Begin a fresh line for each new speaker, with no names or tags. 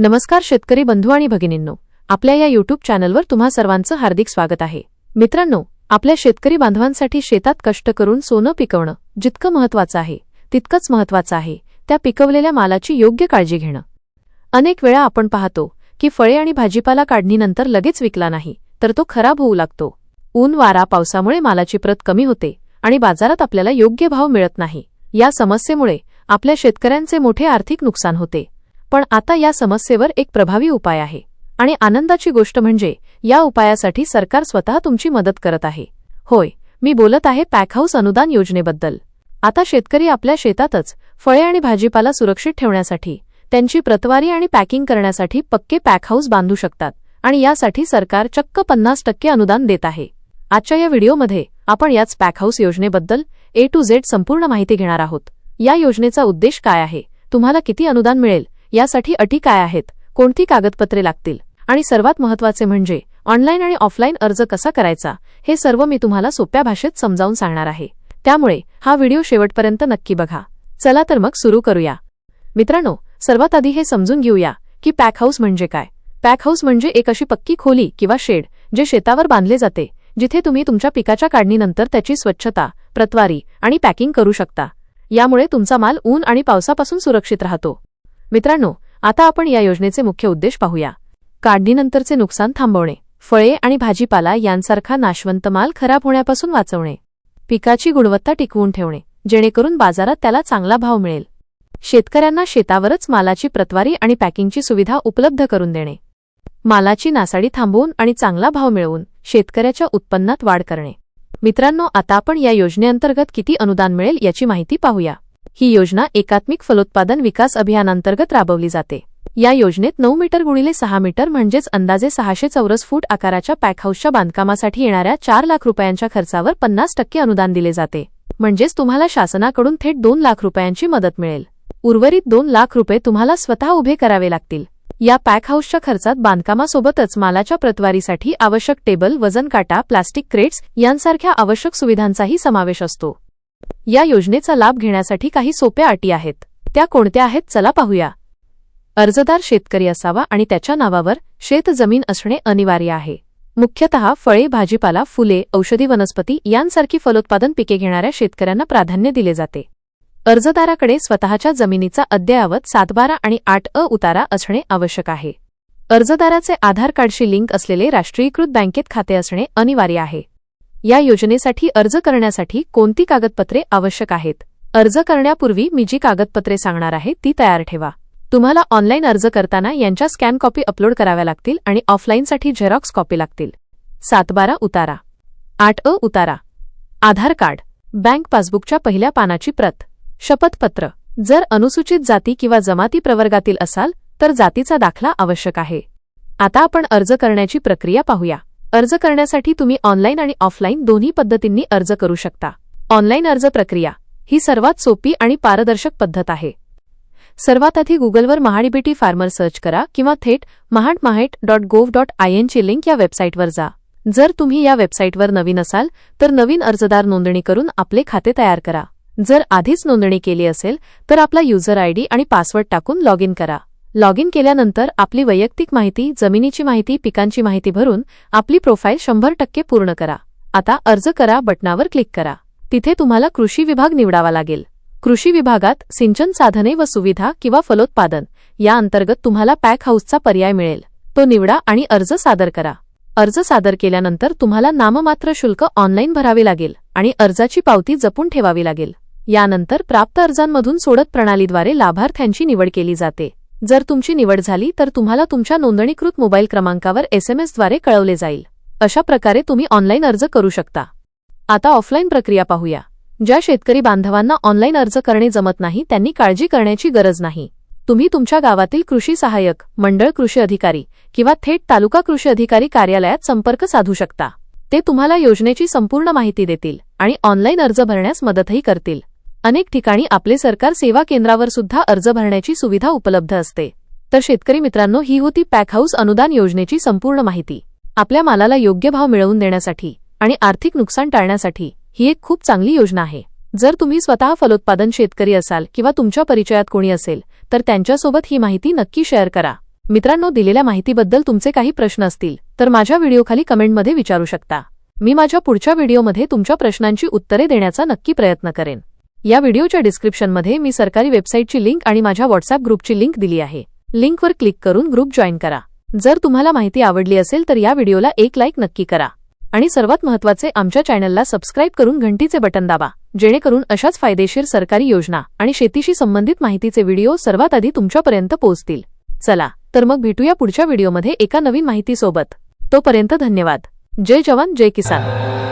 नमस्कार शेतकरी बंधू आणि भगिनींनो. आपल्या या युट्यूब चॅनलवर तुम्हा सर्वांचं हार्दिक स्वागत आहे. मित्रांनो आपल्या शेतकरी बांधवांसाठी शेतात कष्ट करून सोनं पिकवणं जितकं महत्वाचं आहे तितकंच महत्वाचं आहे त्या पिकवलेल्या मालाची योग्य काळजी घेणं. अनेक वेळा आपण पाहतो की फळे आणि भाजीपाला काढणीनंतर लगेच विकला नाही तर तो खराब होऊ लागतो. ऊन वारा पावसामुळे मालाची प्रत कमी होते आणि बाजारात आपल्याला योग्य भाव मिळत नाही. या समस्येमुळे आपल्या शेतकऱ्यांचे मोठे आर्थिक नुकसान होते. पण आता या समस्येवर एक प्रभावी उपाय आहे. आणि आनंदाची गोष्ट म्हणजे या उपायासाठी सरकार स्वतः तुमची मदत करत आहे. होय मी बोलत आहे पॅकहाऊस अनुदान योजनेबद्दल. आता शेतकरी आपल्या शेतातच फळे आणि भाजीपाला सुरक्षित ठेवण्यासाठी त्यांची प्रतवारी आणि पॅकिंग करण्यासाठी पक्के पॅकहाऊस बांधू शकतात आणि यासाठी सरकार चक्क पन्नास टक्के अनुदान देत आहे. आजच्या या व्हिडिओमध्ये आपण याच पॅकहाऊस योजनेबद्दल ए टू झेड संपूर्ण माहिती घेणार आहोत. या योजनेचा उद्देश काय आहे? तुम्हाला किती अनुदान मिळेल? यासाठी अटी काय आहेत? कोणती कागदपत्रे लागतील? आणि सर्वात महत्त्वाचे म्हणजे ऑनलाईन आणि ऑफलाईन अर्ज कसा करायचा? हे सर्व मी तुम्हाला सोप्या भाषेत समजावून सांगणार आहे. त्यामुळे हा व्हिडिओ शेवटपर्यंत नक्की बघा. चला तर मग सुरू करूया. मित्रांनो सर्वात आधी हे समजून घेऊया की पॅकहाऊस म्हणजे काय. पॅकहाऊस म्हणजे एक अशी पक्की खोली किंवा शेड जे शेतावर बांधले जाते जिथे तुम्ही तुमच्या पिकाच्या काढणीनंतर त्याची स्वच्छता प्रतवारी आणि पॅकिंग करू शकता. यामुळे तुमचा माल ऊन आणि पावसापासून सुरक्षित राहतो. मित्रांनो आता आपण या योजनेचे मुख्य उद्देश पाहूया. काढणीनंतरचे नुकसान थांबवणे फळे आणि भाजीपाला यांसारखा नाशवंत माल खराब होण्यापासून वाचवणे पिकाची गुणवत्ता टिकवून ठेवणे जेणेकरून बाजारात त्याला चांगला भाव मिळेल. शेतकऱ्यांना शेतावरच मालाची प्रतवारी आणि पॅकिंगची सुविधा उपलब्ध करून देणे मालाची नासाडी थांबवून आणि चांगला भाव मिळवून शेतकऱ्याच्या उत्पन्नात वाढ करणे. मित्रांनो आता आपण या योजनेअंतर्गत किती अनुदान मिळेल याची माहिती पाहूया. ही योजना एकात्मिक फलोत्पादन विकास अभियानांतर्गत राबवली जाते. या योजनेत नऊ मीटर गुणिले सहा मीटर म्हणजेच अंदाजे सहाशे चौरस फूट आकाराच्या पॅकहाऊसच्या बांधकामासाठी येणाऱ्या चार लाख रुपयांच्या खर्चावर पन्नास टक्के अनुदान दिले जाते. म्हणजेच तुम्हाला शासनाकडून थेट दोन लाख रुपयांची मदत मिळेल. उर्वरित दोन लाख रुपये तुम्हाला स्वतः उभे करावे लागतील. या पॅकहाऊसच्या खर्चात बांधकामासोबतच मालाच्या प्रतवारीसाठी आवश्यक टेबल वजन काटा प्लास्टिक क्रेट्स यांसारख्या आवश्यक सुविधांचाही समावेश असतो. या योजनेचा लाभ घेण्यासाठी काही सोप्या अटी आहेत. त्या कोणत्या आहेत चला पाहूया. अर्जदार शेतकरी असावा आणि त्याच्या नावावर शेत जमीन असणे अनिवार्य आहे. मुख्यतः फळे भाजीपाला फुले औषधी वनस्पती यांसारखी फलोत्पादन पिके घेणाऱ्या शेतकऱ्यांना प्राधान्य दिले जाते. अर्जदाराकडे स्वतःच्या जमिनीचा अद्ययावत सातबारा आणि आठ अ उतारा असणे आवश्यक आहे. अर्जदाराचे आधार कार्डशी लिंक असलेले राष्ट्रीयीकृत बँकेत खाते असणे अनिवार्य आहे. या योजनेसाठी अर्ज करण्यासाठी कोणती कागदपत्रे आवश्यक आहेत? अर्ज करण्यापूर्वी मी जी कागदपत्रे सांगणार आहे ती तयार ठेवा. तुम्हाला ऑनलाईन अर्ज करताना यांच्या स्कॅन कॉपी अपलोड कराव्या लागतील आणि ऑफलाईनसाठी झेरॉक्स कॉपी लागतील. सातबारा उतारा. आठ अ उतारा. आधार कार्ड. बँक पासबुकच्या पहिल्या पानाची प्रत. शपथपत्र. जर अनुसूचित जाती किंवा जमाती प्रवर्गातील असाल तर जातीचा दाखला आवश्यक आहे. आता आपण अर्ज करण्याची प्रक्रिया पाहूया. अर्ज करण्यासाठी तुम्ही ऑनलाईन आणि ऑफलाईन दोन्ही पद्धतींनी अर्ज करू शकता. ऑनलाईन अर्ज प्रक्रिया ही सर्वात सोपी आणि पारदर्शक पद्धत आहे. सर्वात आधी गुगलवर महाडीबीटी फार्मर सर्च करा किंवा थेट महाड माहेट डॉट गोव्ह डॉट आय एनची लिंक या वेबसाईटवर जा. जर तुम्ही या वेबसाईटवर नवीन असाल तर नवीन अर्जदार नोंदणी करून आपले खाते तयार करा. जर आधीच नोंदणी केली असेल तर आपला युजर आयडी आणि पासवर्ड टाकून लॉग इन करा. लॉग इन केल्यानंतर आपली वैयक्तिक माहिती जमिनीची माहिती पिकांची माहिती भरून आपली प्रोफाईल शंभर टक्के पूर्ण करा. आता अर्ज करा बटनावर क्लिक करा. तिथे तुम्हाला कृषी विभाग निवडावा लागेल. कृषी विभागात सिंचन साधने व सुविधा किंवा फलोत्पादन या अंतर्गत तुम्हाला पॅक हाऊसचा पर्याय मिळेल. तो निवडा आणि अर्ज सादर करा. अर्ज सादर केल्यानंतर तुम्हाला नाममात्र शुल्क ऑनलाईन भरावे लागेल आणि अर्जाची पावती जपून ठेवावी लागेल. यानंतर प्राप्त अर्जांमधून सोडत प्रणालीद्वारे लाभार्थ्यांची निवड केली जाते. जर तुमची निवड झाली तर तुम्हाला तुमच्या नोंदणीकृत मोबाईल क्रमांकावर एसएमएसद्वारे कळवले जाईल. अशा प्रकारे तुम्ही ऑनलाईन अर्ज करू शकता. आता ऑफलाईन प्रक्रिया पाहूया. ज्या शेतकरी बांधवांना ऑनलाईन अर्ज करणे जमत नाही त्यांनी काळजी करण्याची गरज नाही. तुम्ही तुमच्या गावातील कृषी सहाय्यक मंडळ कृषी अधिकारी किंवा थेट तालुका कृषी अधिकारी कार्यालयात संपर्क साधू शकता. ते तुम्हाला योजनेची संपूर्ण माहिती देतील आणि ऑनलाईन अर्ज भरण्यास मदतही करतील. अनेक ठिकाणी आपले सरकार सेवा केंद्रावर सुद्धा अर्ज भरण्याची सुविधा उपलब्ध असते. तर शेतकरी मित्रांनो ही होती पॅकहाऊस अनुदान योजनेची संपूर्ण माहिती. आपल्या मालाला योग्य भाव मिळवून देण्यासाठी आणि आर्थिक नुकसान टाळण्यासाठी ही एक खूप चांगली योजना आहे. जर तुम्ही स्वतः फलोत्पादन शेतकरी असाल किंवा तुमच्या परिचयात कोणी असेल तर त्यांच्यासोबत ही माहिती नक्की शेअर करा. मित्रांनो दिलेल्या माहितीबद्दल तुमचे काही प्रश्न असतील तर माझ्या व्हिडिओखाली कमेंटमध्ये विचारू शकता. मी माझ्या पुढच्या व्हिडिओमध्ये तुमच्या प्रश्नांची उत्तरे देण्याचा नक्की प्रयत्न करेन. या व्हिडिओच्या डिस्क्रिप्शनमध्ये मी सरकारी वेबसाईटची लिंक आणि माझ्या व्हॉट्सअप ग्रुपची लिंक दिली आहे. लिंकवर क्लिक करून ग्रुप जॉईन करा. जर तुम्हाला माहिती आवडली असेल तर या व्हिडिओला एक लाईक नक्की करा. आणि सर्वात महत्त्वाचे आमच्या चॅनलला सबस्क्राईब करून घंटीचे बटन दाबा जेणेकरून अशाच फायदेशीर सरकारी योजना आणि शेतीशी संबंधित माहितीचे व्हिडिओ सर्वात आधी तुमच्यापर्यंत पोहोचतील. चला तर मग भेटूया पुढच्या व्हिडिओमध्ये एका नवीन माहितीसोबत. तोपर्यंत धन्यवाद. जय जवान जय किसान.